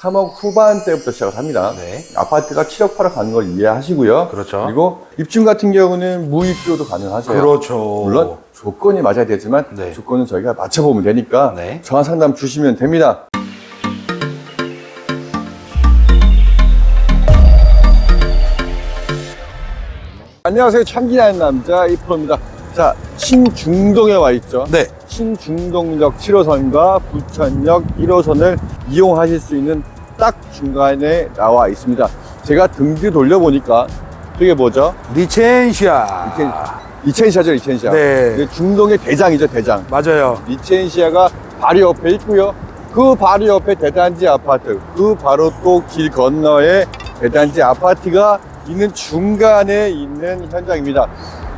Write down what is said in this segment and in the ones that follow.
3억 후반대부터 시작을 합니다. 네. 아파트가 7억 8억 가는 걸 이해하시고요. 그렇죠. 그리고 입주 같은 경우는 무입주도 가능하세요. 그렇죠. 물론 조건이 맞아야 되지만 네. 조건은 저희가 맞춰보면 되니까 네. 전화 상담 주시면 됩니다. 안녕하세요. 참기나는 남자 이프로입니다. 자, 신중동에 와 있죠. 네. 신중동역 7호선과 부천역 1호선을 이용하실 수 있는 딱 중간에 나와 있습니다. 제가 등 뒤 돌려보니까 저게 뭐죠? 리첸시아. 이첸시아죠, 이첸시아. 네. 이게 중동의 대장이죠, 대장. 맞아요. 이첸시아가 바로 옆에 있고요. 그 바로 옆에 대단지 아파트, 그 바로 또 길 건너에 대단지 아파트가 있는 중간에 있는 현장입니다.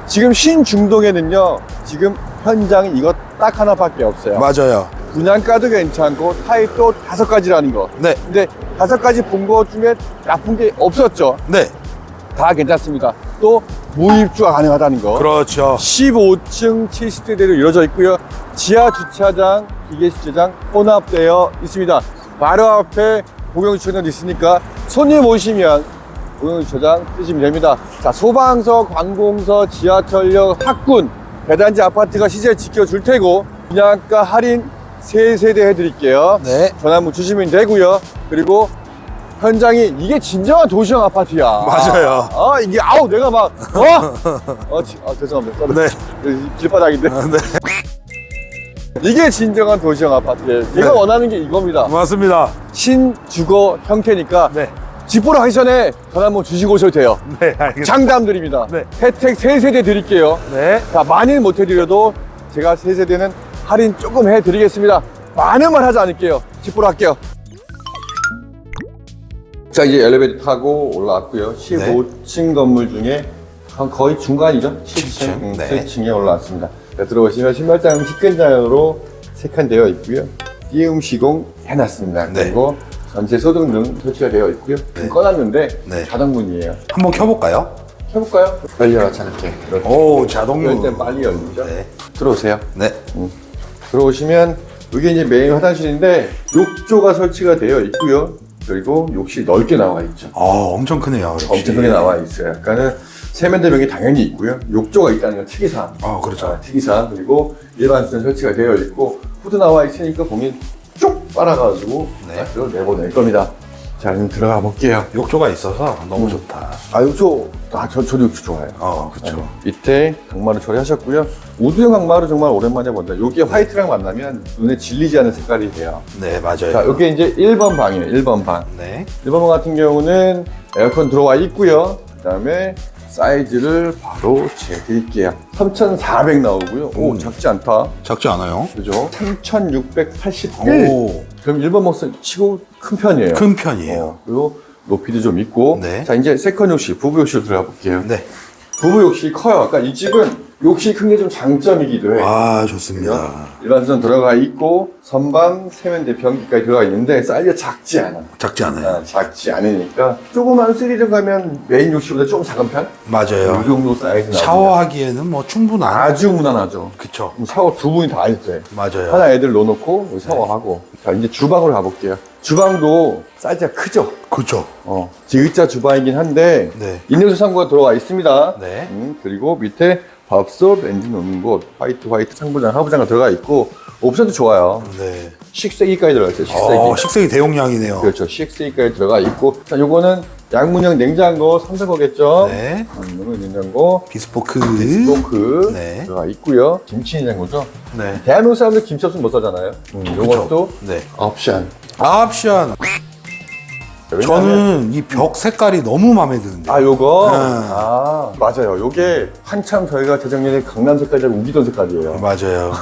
지금 신중동에는요, 지금 현장이 이거 딱 하나밖에 없어요. 맞아요. 분양가도 괜찮고 타입도 다섯 가지라는 거. 네. 근데 다섯 가지 본것 중에 나쁜 게 없었죠. 네. 다 괜찮습니다. 또 무입주가 가능하다는 거. 그렇죠. 15층 70대대로 이루어져 있고요. 지하 주차장, 기계 주차장 혼합되어 있습니다. 바로 앞에 공영 주차장도 있으니까 손님 오시면 공영 주차장 쓰시면 됩니다. 자, 소방서, 관공서, 지하철역, 학군, 대단지 아파트가 시세 지켜줄 테고 분양가 할인 세세대 해드릴게요. 네. 전화 한번 주시면 되고요. 그리고 현장이 이게 진정한 도시형 아파트야. 맞아요. 아 이게 아우 내가 막 어? 어, 지- 아, 죄송합니다. 네. 길바닥인데. 네. 이게 진정한 도시형 아파트예요. 제가 네. 원하는 게 이겁니다. 맞습니다. 신주거 형태니까 네. 집 보러 가기 전에 전화 한번 주시고 오셔도 돼요. 네, 알겠습니다. 장담 드립니다. 네. 혜택 세세대 드릴게요. 네. 자, 많이는 못 해드려도 제가 세세대는 할인 조금 해드리겠습니다. 많은 말 하지 않을게요. 집 보러 갈게요. 자, 이제 엘리베이터 타고 올라왔고요. 15층 건물 중에 한 거의 중간이죠? 7층. 음, 네. 7층에 올라왔습니다. 자, 들어오시면 신발장 식근장으로 세칸 되어 있고요. 띄움 시공 해놨습니다. 네. 그리고 전체 소등등 설치가 되어 있고요. 좀 꺼놨는데 네. 자동문이에요. 한번 켜볼까요? 켜볼까요? 열려라, 않게. 이렇게. 오, 자동문. 빨리 열리죠? 네. 들어오세요. 네. 들어오시면 여기 이제 메인 화장실인데 욕조가 설치가 되어 있고요. 그리고 욕실 넓게 나와 있죠. 아, 엄청 크네요. 역시. 엄청 크게 나와 있어요. 약간은 세면대벽이 당연히 있고요. 욕조가 있다는 건 특이사항. 아, 그렇죠. 아, 특이사항. 그리고 일반 수전 설치가 되어 있고 후드 나와 있으니까 공이 쭉 빨아가지고 네. 네. 내보낼 겁니다. 자, 그럼 들어가 볼게요. 욕조가 있어서 너무 좋다. 아, 욕조, 아, 저, 저도 욕조 좋아해요. 어, 그렇죠. 네. 밑에 강마루 처리하셨고요. 우드형 강마루 정말 오랜만에 본다. 여기 화이트랑 만나면 눈에 질리지 않는 색깔이 돼요. 네, 맞아요. 자, 여기 이제 1번 방이에요. 1번 방. 네. 1번 방 같은 경우는 에어컨 들어와 있고요. 그 다음에 사이즈를 바로 재드릴게요. 3,400 나오고요. 오, 음. 작지 않다. 작지 않아요? 그죠? 3,681. 오, 그럼 1번 목선 치고 큰 편이에요. 큰 편이에요. 어, 그리고 높이도 좀 있고. 네. 자, 이제 세컨 욕실, 부부 욕실 들어가 볼게요. 네. 부부 욕실 커요. 그러니까 이 집은 욕실 큰게 좀 장점이기도 해요. 아, 좋습니다. 일반선 들어가 있고 선반, 세면대, 변기까지 들어가 있는데 사이즈가 작지 않아. 작지 않아요. 아, 작지 않으니까 조그만 3를 가면 메인 욕실보다 조금 작은 편? 이 맞아요. 정도 사이즈. 샤워하기에는 뭐 충분한. 아주 무난하죠. 그쵸. 샤워 두 분이 다 해도 돼. 맞아요. 하나 애들 넣어놓고 여기 샤워하고. 자, 이제 주방으로 가볼게요. 주방도 사이즈가 크죠? 그쵸. 어, G자 주방이긴 한데 네. 인력수 창고가 들어와 있습니다. 네. 음, 그리고 밑에 밥솥, 엔진 넣는 곳, 화이트 화이트 상부장, 하부장가 들어가 있고 옵션도 좋아요. 네. 식세기까지 들어가 있어요. 식세기. 어, 식색이 대용량이네요. 그렇죠. 식세기까지 들어가 있고 자, 요거는 양문형 냉장고 300거겠죠? 네. 양문형 냉장고 비스포크. 스토크 네. 들어가 있고요. 김치 냉장고죠. 네. 대한민국 사람들 김치 없으면 못 살잖아요. 음, 요것도 네. 옵션. 옵션. 저는 이 벽 색깔이 너무 마음에 드는데. 아 요거 네. 아 맞아요 요게 한참 저희가 재작년에 강남 색깔이라고 우기던 색깔이에요 맞아요.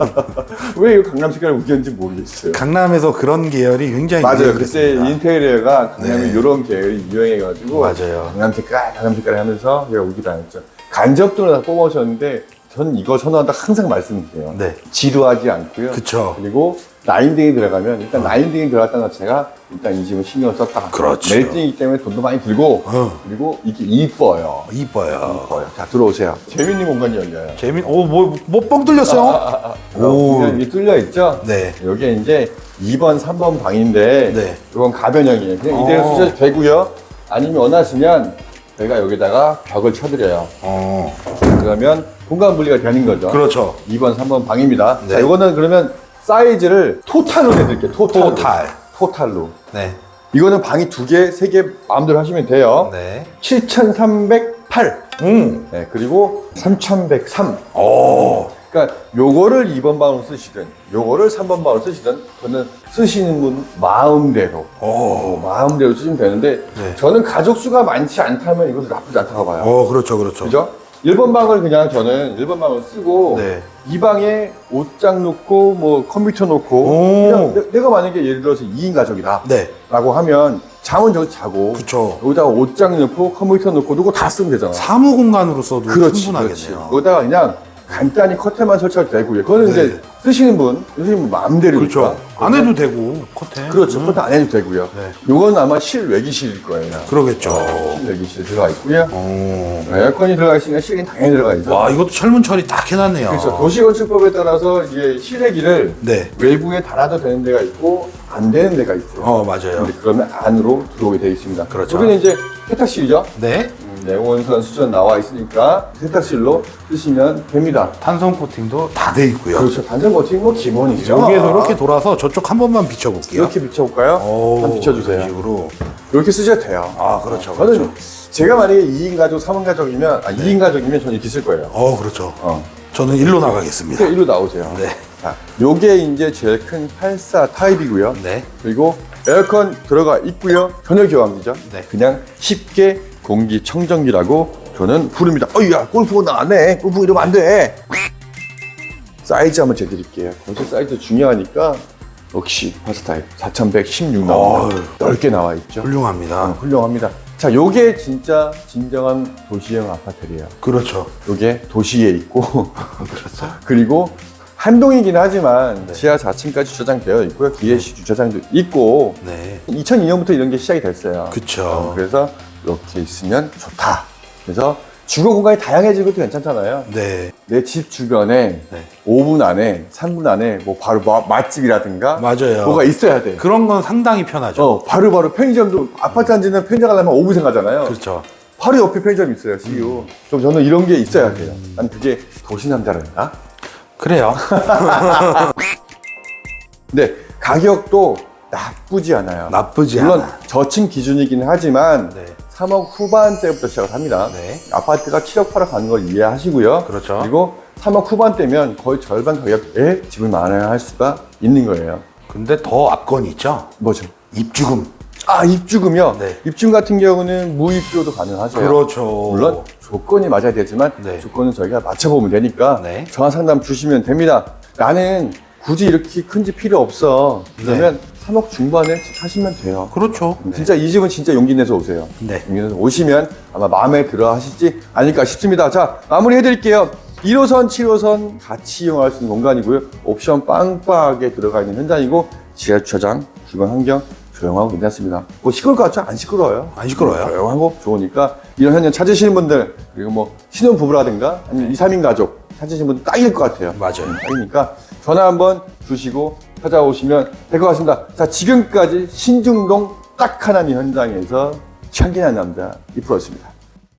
왜 이 강남 색깔을 우겼는지 모르겠어요 강남에서 그런 계열이 굉장히 맞아요 그때 유행했습니다. 인테리어가 강남에 네. 이런 계열이 유행해가지고 맞아요. 강남 색깔 강남 색깔 하면서 제가 우기 다녔죠 간접등을 다 뽑아오셨는데 전 이거 선호한다 항상 말씀드려요. 네. 지루하지 않고요. 그쵸. 그리고 라인딩이 들어가면 일단 라인딩이 들어갔다는 자체가 일단 이 집은 신경을 썼다. 그렇죠. 멜팅이기 때문에 돈도 많이 들고 어. 그리고 이게 이뻐요. 이뻐요. 이뻐요. 자 들어오세요. 재밌는 공간이 열려요. 재밌, 오, 뭐, 뭐뻥 뚫렸어요? 오. 오. 이게 뚫려 있죠? 네. 여기에 이제 2번, 3번 방인데 네. 이건 가변형이에요. 그냥 어. 이대로 쓰셔도 되고요. 아니면 원하시면 저희가 여기다가 벽을 쳐드려요. 어. 그러면 공간 분리가 되는 거죠. 그렇죠. 2번, 3번 방입니다. 네. 자, 이거는 그러면 사이즈를 토탈로 내드릴게요. 토탈로. 토탈. 토탈로. 네. 이거는 방이 두 개, 세 개 마음대로 하시면 돼요. 네. 7,308. 음. 네, 그리고 3,103. 오. 그러니까 요거를 2번 방으로 쓰시든 요거를 3번 방으로 쓰시든 그거는 쓰시는 분 마음대로 어, 마음대로 쓰시면 되는데 네. 저는 가족 수가 많지 않다면 이것도 나쁘지 않다고 봐요. 어, 그렇죠, 그렇죠. 그죠? 1번 방을 그냥 저는 1번 방을 쓰고 네. 이 방에 옷장 놓고 뭐 컴퓨터 놓고 오. 그냥 내- 내가 만약에 예를 들어서 2인 가족이다 네. 라고 하면 잠은 저기 자고 그쵸. 여기다가 옷장 넣고 컴퓨터 놓고 누구 다 쓰면 되잖아. 사무 공간으로서도 그렇지, 그렇지. 충분하겠네요. 여기다가 그냥 간단히 커튼만 설치해도 되고요. 그거는 네. 이제 쓰시는 분, 쓰시는 분 마음대로니까. 그렇죠. 안 해도 되고, 커튼. 그렇죠. 커튼 안 해도 되고요. 네. 요건 아마 실외기실일 거예요. 그러겠죠. 실외기실 들어가 있고요. 어. 에어컨이 들어가 있으니까 실외기 당연히 들어가 있죠. 와, 이것도 철문 처리 딱 해놨네요. 그렇죠. 도시건축법에 따라서 이게 실외기를 네. 외부에 달아도 되는 데가 있고 안 되는 데가 있어요. 어, 맞아요. 그러면 안으로 들어오게 되어 있습니다. 그렇죠. 여기는 이제 세탁실이죠. 네. 네, 원선 수전 나와 있으니까 세탁실로 쓰시면 됩니다. 탄성 코팅도 다 돼 있고요. 그렇죠. 단전 버튼 뭐 기본이죠. 여기에서 이렇게 돌아서 저쪽 한 번만 비춰볼게요. 이렇게 비춰볼까요? 오, 한번 비춰주세요. 식으로. 이렇게 쓰셔도 돼요. 아, 그렇죠. 저는 그렇죠. 제가 만약에 2인 가족, 3인 가족이면, 아, 2인 가족이면 저는 이렇게 쓸 거예요. 어, 그렇죠. 어. 저는 일로 나가겠습니다. 이렇게 일로 나오세요. 네. 자, 요게 이제 제일 큰 84 타입이고요. 네. 그리고 에어컨 들어가 있고요. 전열 교환기죠. 네. 그냥 쉽게 공기 청정기라고 저는 부릅니다. 어이야, 골프가 나안해. 골프 이러면 안 돼. 사이즈 한번 재드릴게요. 건설 사이즈 중요하니까 역시 파스타입 4116 나옵니다. 넓게 나와 있죠. 훌륭합니다. 어, 훌륭합니다. 자, 요게 진짜 진정한 도시형 아파트예요. 그렇죠. 요게 도시에 있고 그렇죠. 그리고 한동이긴 하지만 지하 4층까지 주차장 되어 있고요. DSC 주차장도 있고 네. 2002년부터 이런 게 시작이 됐어요. 그쵸. 어, 그래서 이렇게 있으면 좋다. 그래서 주거 공간이 다양해지는 것도 괜찮잖아요. 네. 내 집 주변에 네. 5분 안에, 3분 안에 뭐 바로 마- 맛집이라든가 맞아요. 뭐가 있어야 돼. 그런 건 상당히 편하죠. 어, 바로바로 편의점도 아파트 단지는 편의점 가려면 5분 생각하잖아요. 그렇죠. 바로 옆에 편의점이 있어요, CU. 좀 저는 이런 게 있어야 돼요. 난 그게 도시 남자란다. 그래요. 근데 가격도 나쁘지 않아요. 나쁘지 물론 않아. 저층 기준이긴 하지만 네. 3억 후반대부터 시작을 합니다. 네. 아파트가 7억 8억 가는 걸 이해하시고요. 그렇죠. 그리고 3억 후반대면 거의 절반 가격에 집을 마련할 수가 있는 거예요. 근데 더 압권이 있죠. 뭐죠? 입주금. 아 입주금이요. 네. 입주금 같은 경우는 무입주도 가능하죠. 그렇죠. 물론 조건이 맞아야 되지만 네. 조건은 저희가 맞춰보면 되니까 네. 전화 상담 주시면 됩니다. 나는 굳이 이렇게 큰 집 필요 없어. 그러면 3억 중반에 집 사시면 돼요. 그렇죠. 진짜 이 집은 진짜 용기 내서 오세요. 네. 용기 내서 오시면 아마 마음에 들어 하시지 않을까 싶습니다. 자, 마무리 해드릴게요. 1호선, 7호선 같이 이용할 수 있는 공간이고요. 옵션 빵빵하게 들어가 있는 현장이고, 지하 주차장, 주변 환경 조용하고 괜찮습니다. 뭐 시끄러울 것 같죠? 안 시끄러워요. 안 시끄러워요. 조용하고 좋으니까 이런 현장 찾으시는 분들, 그리고 뭐 신혼 부부라든가 아니면 2, 3인 가족 찾으시는 분들 딱일 것 같아요. 맞아요. 딱이니까 전화 한번 주시고 찾아오시면 될 것 같습니다. 자, 지금까지 신중동 딱 하나님 현장에서 참견한 남자 이프로였습니다.